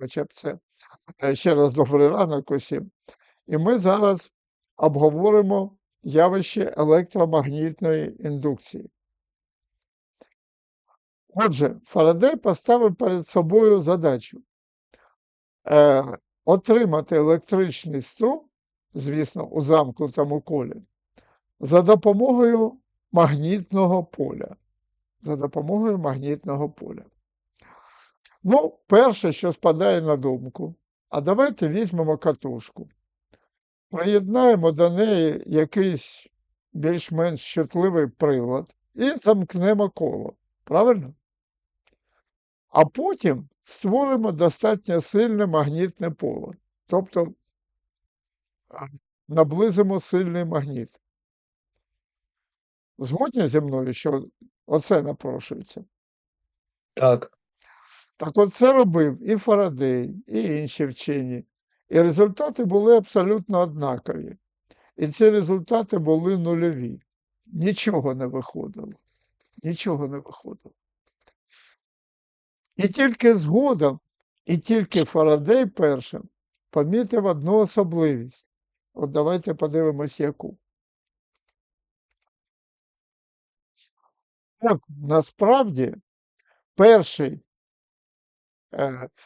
хоча б це. Е, Ще раз добрий ранок усім. І ми зараз обговоримо явище електромагнітної індукції. Отже, Фарадей поставив перед собою задачу е, отримати електричний струм, звісно, у замкнутому колі, за допомогою магнітного поля. За допомогою магнітного поля. Ну, перше, що спадає на думку, а давайте візьмемо катушку, приєднаємо до неї якийсь більш-менш чутливий прилад і замкнемо коло. Правильно? А потім створимо достатньо сильне магнітне поле. Тобто наблизимо сильний магніт. Згодні зі мною, що оце напрошується. Так. Так от це робив і Фарадей, і інші вчені. І результати були абсолютно однакові. І ці результати були нульові. Нічого не виходило. Нічого не виходило. І тільки згодом, і тільки Фарадей першим помітив одну особливість. От давайте подивимось, яку. Так, насправді, перший,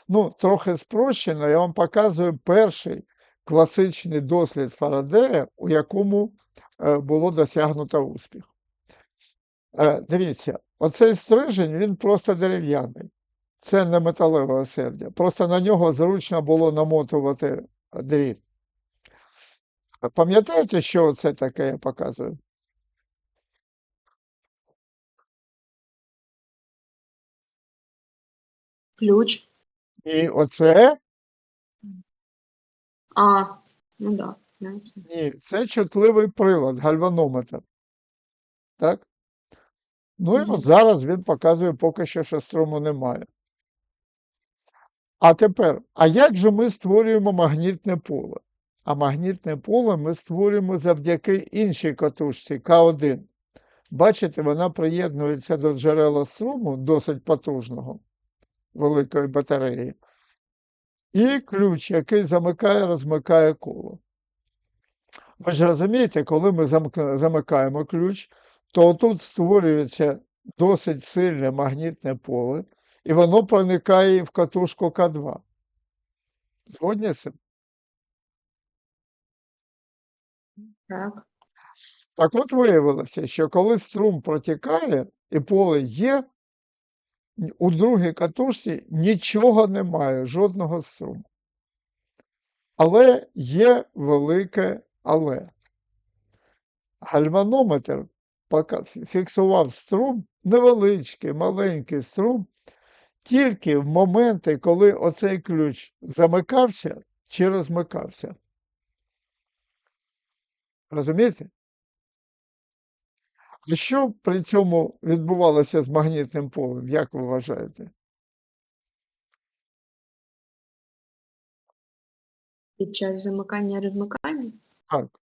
ну, трохи спрощено, я вам показую перший класичний дослід Фарадея, у якому е, було досягнуто успіх. Е, Дивіться, оцей стрижень, він просто дерев'яний. Це не металеве осердя. Просто на нього зручно було намотувати дріт. Пам'ятаєте, що це таке я показую? Ключ. І оце А, ну да. ні, це чутливий прилад, гальванометр. Так? Ну і от зараз він показує поки що, що струму немає. А тепер, а як же ми створюємо магнітне поле? А магнітне поле ми створюємо завдяки іншій катушці К1. Бачите, вона приєднується до джерела струму досить потужного, великої батареї. І ключ, який замикає, розмикає коло. Ви ж розумієте, коли ми замикаємо ключ, то тут створюється досить сильне магнітне поле, і воно проникає в катушку К2. Згодні з цим? Так. Так от виявилося, що коли струм протікає і поле є, у другій катушці нічого немає, жодного струму. Але є велике але. Гальванометр фіксував струм, невеличкий, маленький струм, тільки в моменти, коли оцей ключ замикався чи розмикався. Розумієте? А що при цьому відбувалося з магнітним полем, як ви вважаєте? Під час замикання розмикання. Так.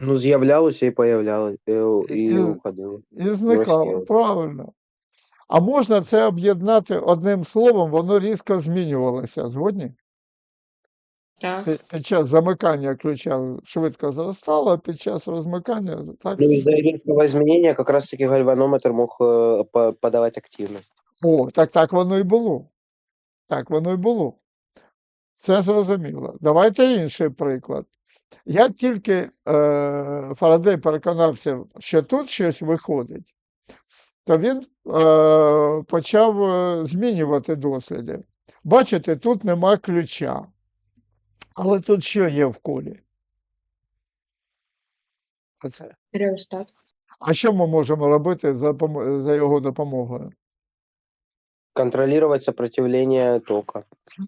Ну, з'являлося і появлялося, і, і І- уходило. І зникало, Росія. правильно. А можна це об'єднати одним словом, воно різко змінювалося. Згодні? Так. Під, під час замикання ключа швидко зростало, а під час розмикання так. Ну, из-за резкого изменения как раз-таки гальванометр мог э, по- подавать активно. О, так так воно і було. Так воно і було. Це зрозуміло. Давайте інший приклад. Як тільки е, Фарадей переконався, що тут щось виходить, то він е, почав е, змінювати досліди. Бачите, тут нема ключа. Але тут що є в колі? Оце. Реостат. А що ми можемо робити за, за його допомогою? Контролировать сопротивление тока.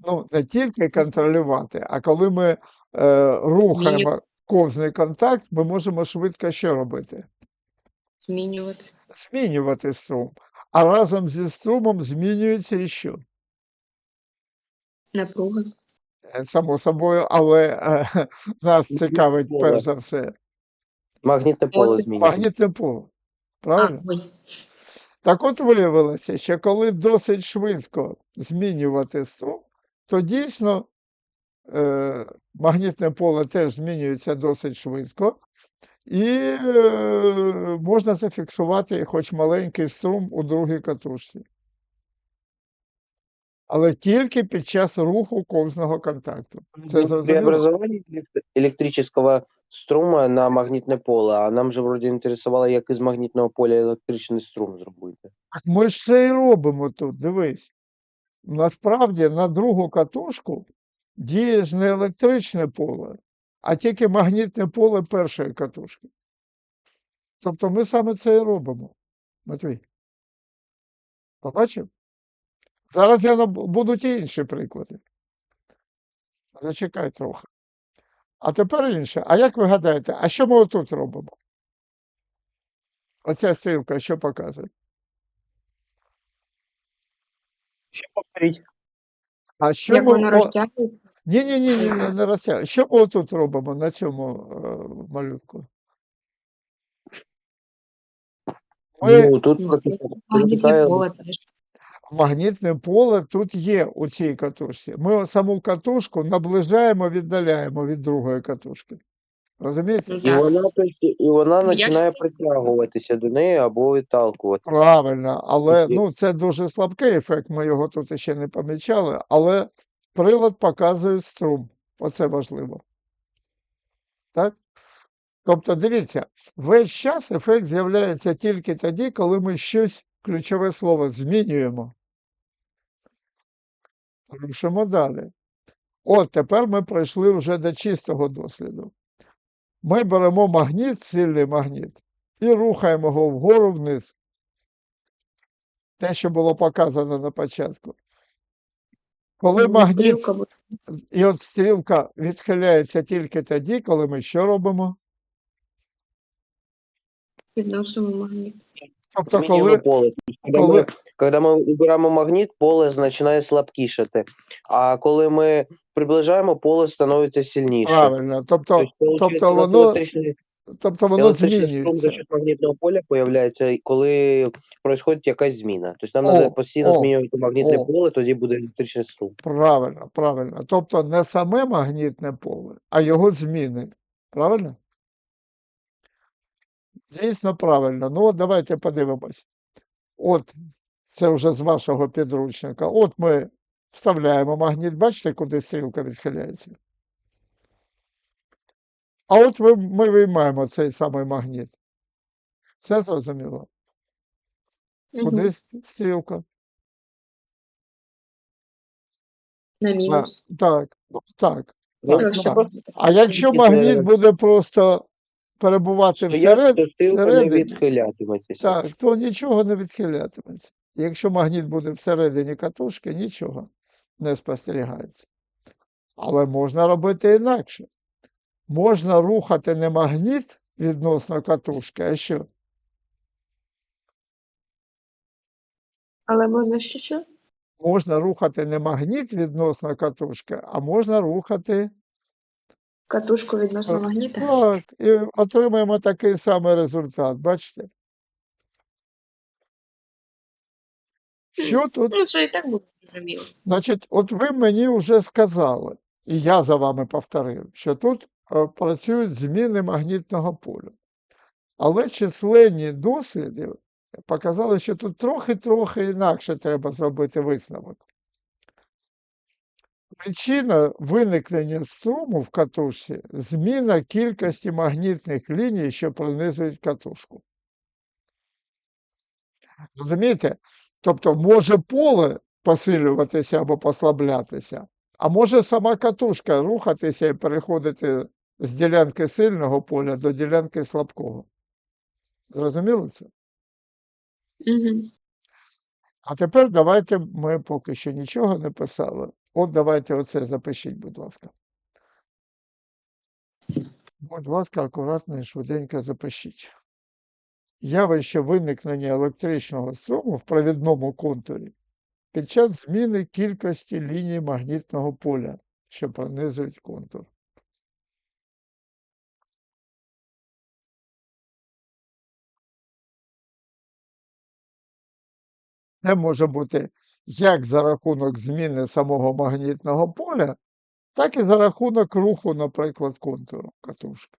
ну, не тільки контролювати, а коли ми е, рухаємо ковзний контакт, ми можемо швидко що робити? Змінювати. Змінювати струм. А разом зі струмом змінюється і що? Напруга. Е, Само собою, але е, нас цікавить перш за все От Магнитное поле изменится. магнітне поле. Правильно? Так от виявилося, що коли досить швидко змінювати струм, то дійсно е, магнітне поле теж змінюється досить швидко, і е, можна зафіксувати хоч маленький струм у другій катушці. Але тільки під час руху ковзного контакту. Це зрозуміло? электрического струма на магнитное поле, а нам же вроде интересовало, як із магнітного поля електричний струм зробити. Так ми ж це і робимо тут, дивись. Насправді на другу катушку діє ж не електричне поле, а тільки магнітне поле першої катушки. Тобто ми саме це і робимо. Матвій. Побачив? Зараз я наб- будуть і інші приклади. Зачекай трохи. А тепер інше. А як ви гадаєте, а що ми отут робимо? Оця стрілка що показує? Ще повторіть. А що Як ми, воно розтягується? Ні, ні, ні, ні, не, не розтягуй. Що ми отут робимо на цьому е, малютку? Ми Ну, тут протика- Магнітне поле тут є у цій катушці. Ми саму катушку наближаємо, віддаляємо від другої катушки. Розумієте? І вона, і вона Ну, починає притягуватися до неї або відталкувати. Правильно, але ну, це дуже слабкий ефект, ми його тут ще не помічали, але прилад показує струм. Оце важливо. Так? Тобто, дивіться, весь час ефект з'являється тільки тоді, коли ми щось, ключове слово, змінюємо. Рушимо далі. От тепер ми прийшли вже до чистого досліду. Ми беремо магніт, сильний магніт, і рухаємо його вгору вниз. Те, що було показано на початку. Коли Ну, магніт, і от стрілка відхиляється тільки тоді, коли ми що робимо? Відносимо магніт. Тобто, коли. Тобто, Коли, коли, ми, убираємо магніт, поле починає слабкішати. А коли ми приближаємо, поле становиться сильніше. правильно, тобто, Тобто, тобто воно, тобто воно змінюється. магнітного поля появляється, коли происходить якась зміна. Тобто нам треба постійно о, змінювати магнітне о. поле, тоді буде електричний струм. Правильно, правильно. Тобто не саме магнітне поле, а його зміни. Правильно? Дійсно правильно. Ну, от давайте подивимось. От, це вже з вашого підручника. От ми вставляємо магніт, бачите, куди стрілка відхиляється? А от ми виймаємо цей самий магніт. Все зрозуміло? Куди Угу. стрілка? На А, так, так. Ну, Так, так. А якщо магніт буде просто перебувати стояти, всеред, то стрілка не відхилятиметься. Якщо магніт буде всередині катушки, нічого не спостерігається. Але можна робити інакше. Можна рухати не магніт відносно катушки, а що? Але можна ще що? Можна рухати не магніт відносно катушки, а можна рухати Катушку відносно магніта? так, і отримаємо такий самий результат. Бачите? Що тут? Ну, це і так буде зрозуміло. Значить, от ви мені вже сказали, і я за вами повторив, що тут е, працюють зміни магнітного поля. Але численні досліди показали, що тут трохи-трохи інакше треба зробити висновок. Причина виникнення струму в катушці зміна кількості магнітних ліній, що пронизують катушку. Розумієте? Тобто може поле посилюватися або послаблятися, а може сама катушка рухатися і переходити з ділянки сильного поля до ділянки слабкого. Зрозуміло це? Угу. А тепер давайте ми поки що нічого не писали. От давайте оце запишіть, будь ласка. Будь ласка, акуратно і швиденько запишіть. Явище виникнення електричного струму в провідному контурі під час зміни кількості ліній магнітного поля, що пронизують контур. Це може бути як за рахунок зміни самого магнітного поля, так і за рахунок руху, наприклад, контуру катушки.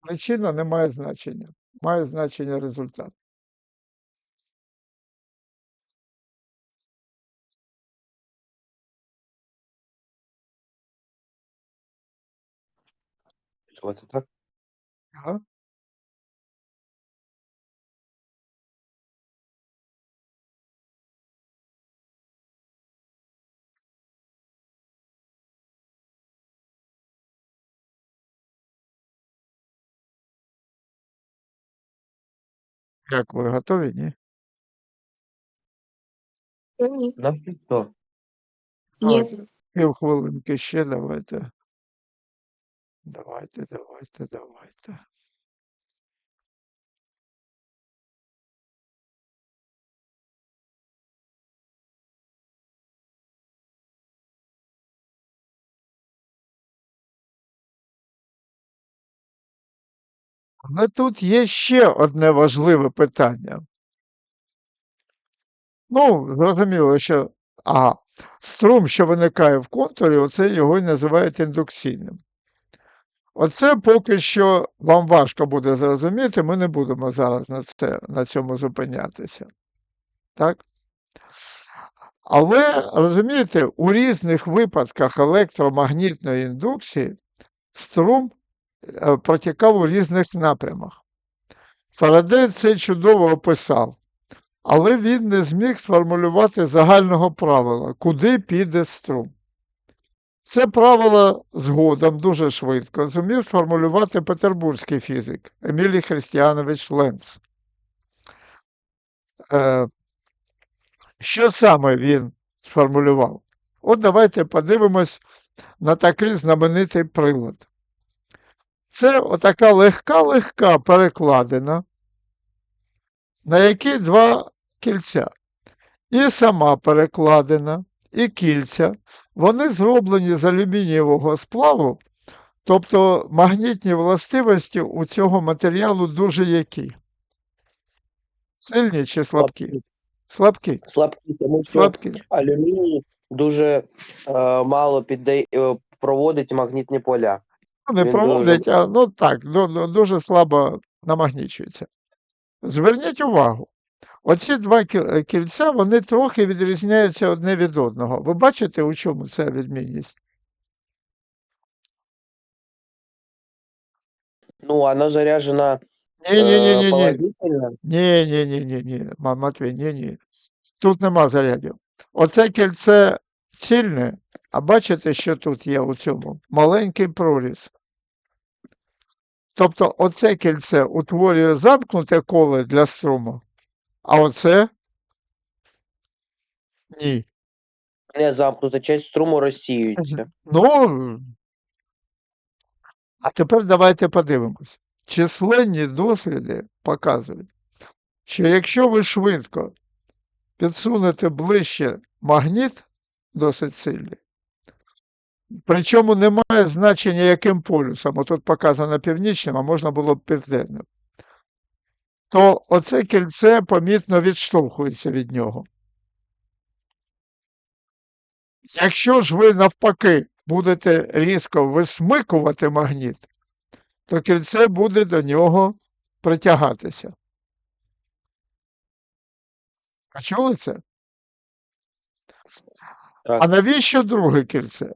Причина не має значення, має значення результат. Давайте так. Ага. Як ви готові? Ні? Да що? Півхвилинки ще давайте. Давайте, давайте, давайте. Але тут є ще одне важливе питання. Ну, зрозуміло, що ага, струм, що виникає в контурі, оце його і називають індукційним. Оце поки що вам важко буде зрозуміти, ми не будемо зараз на, це, на цьому зупинятися. Так? Але розумієте, у різних випадках електромагнітної індукції струм протікав у різних напрямах. Фарадей це чудово описав, але він не зміг сформулювати загального правила, куди піде струм. Це правило згодом дуже швидко зумів сформулювати петербурзький фізик Емілій Христіанович Ленц. Е, що саме він сформулював? От давайте подивимось на такий знаменитий прилад. Це отака легка-легка перекладина, на якій два кільця. І сама перекладина, і кільця, вони зроблені з алюмінієвого сплаву, тобто магнітні властивості у цього матеріалу дуже які? Сильні чи слабкі? Слабкі. Слабкі, тому що Слабкі. алюміній дуже е, мало піддає, проводить магнітні поля. Ну, не Він проводить, а ну так, ду- дуже слабо намагнічується. Зверніть увагу, оці два е, кільця вони трохи відрізняються одне від одного. Ви бачите, у чому це відмінність? Ну, воно заряджено Ні, ні, ні, Матвій, ні, ні. Тут нема зарядів. Оце кільце цільне, а бачите, що тут є у цьому? Маленький проріз. Тобто оце кільце утворює замкнуте коле для струму, а оце ні. Не замкнута часть струму розсіюється. Ну, а тепер давайте подивимось. Численні досліди показують, що якщо ви швидко підсунете ближче магніт досить сильний, причому немає значення яким полюсом, тут показано північним, а можна було б південним, то оце кільце помітно відштовхується від нього. Якщо ж ви навпаки будете різко висмикувати магніт, то кільце буде до нього притягатися. Почули це? Так. А навіщо друге кільце?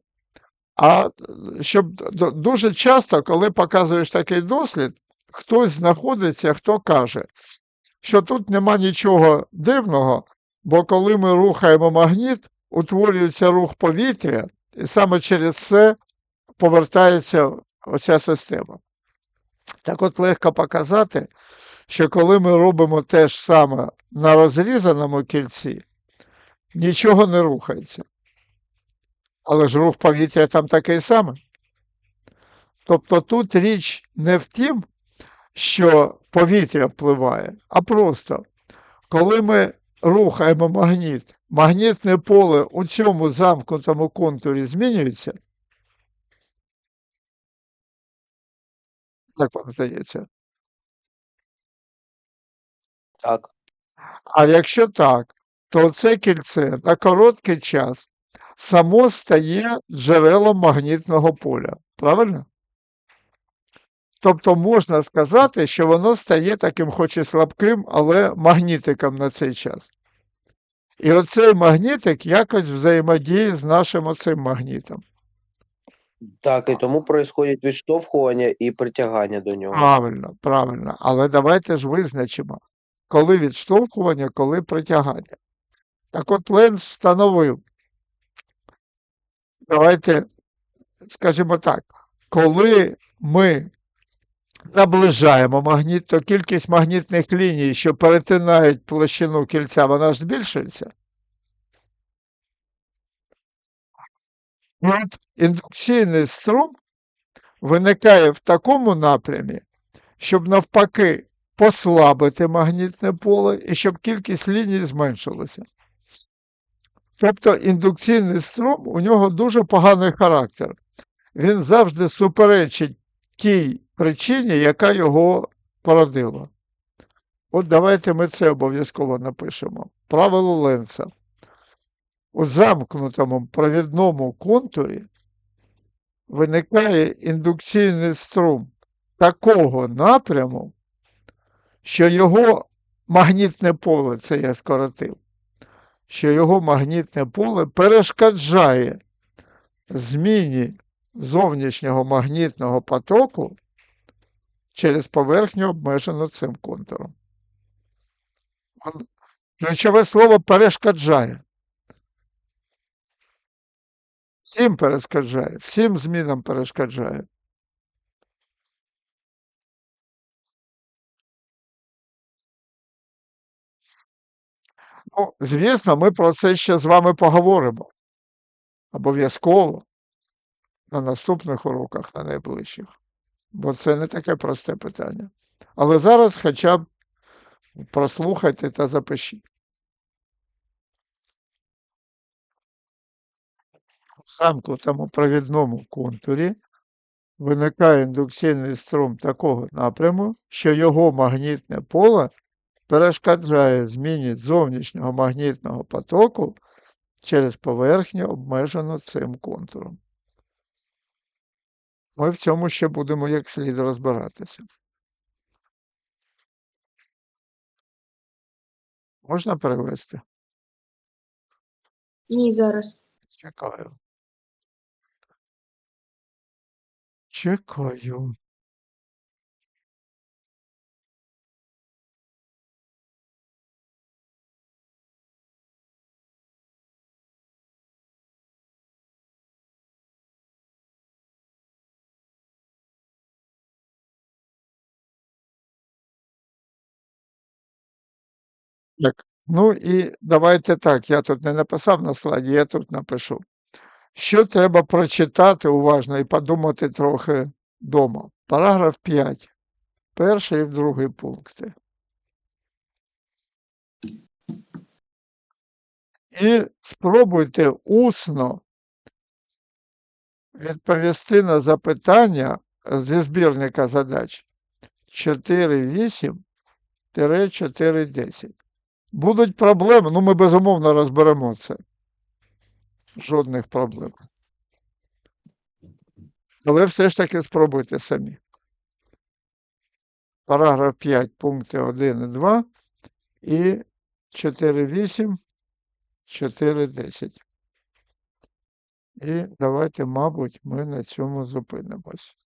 А е, щоб дуже часто, коли показуєш такий дослід, хтось знаходиться, хто каже, що тут нема нічого дивного, бо коли ми рухаємо магніт, утворюється рух повітря, і саме через це повертається оця система. Так от легко показати, що коли ми робимо те ж саме на розрізаному кільці, нічого не рухається. Але ж рух повітря там такий самий. Тобто тут річ не в тім, що повітря впливає, а просто коли ми рухаємо магніт, магнітне поле у цьому замкнутому контурі змінюється. Як вам здається? Так. А якщо так, то це кільце на короткий час само стає джерелом магнітного поля. Правильно? Тобто можна сказати, що воно стає таким, хоч і слабким, але магнітиком на цей час. І оцей магнітик якось взаємодіє з нашим оцим магнітом. Так, і тому происходить відштовхування і притягання до нього. Правильно, правильно. Але давайте ж визначимо, коли відштовхування, коли притягання. Так от Ленц встановив. Давайте, скажімо так, коли ми наближаємо магніт, то кількість магнітних ліній, що перетинають площину кільця, вона ж збільшується. Індукційний струм виникає в такому напрямі, щоб навпаки послабити магнітне поле і щоб кількість ліній зменшилася. Тобто індукційний струм у нього дуже поганий характер. Він завжди суперечить тій причині, яка його породила. От давайте ми це обов'язково напишемо. Правило Ленца. У замкнутому провідному контурі виникає індукційний струм такого напряму, що його магнітне поле, це я скоротив, що його магнітне поле перешкоджає зміні зовнішнього магнітного потоку через поверхню, обмежену цим контуром. Ключове слово перешкоджає. Всім перешкоджає, всім змінам перешкоджає. Ну, звісно, ми про це ще з вами поговоримо. Обов'язково на наступних уроках, на найближчих. Бо це не таке просте питання. Але зараз хоча б прослухайте та запишіть. В замкнутому провідному контурі виникає індукційний струм такого напряму, що його магнітне поле перешкоджає зміні зовнішнього магнітного потоку через поверхню, обмежену цим контуром. Ми в цьому ще будемо як слід розбиратися. Можна перевести? Ні, зараз. Чекаю. Чекаю. Так, ну і давайте так, я тут не написав на слайді, я тут напишу. Що треба прочитати уважно і подумати трохи дома? Параграф 5. Перший і другий пункти. І спробуйте усно відповісти на запитання зі збірника задач 4.8-4.10. Будуть проблеми, ну ми безумовно розберемо це. Жодних проблем. Але все ж таки спробуйте самі. Параграф 5, пункти 1 і 2 і 4.8, 4.10. І давайте, мабуть, ми на цьому зупинимось.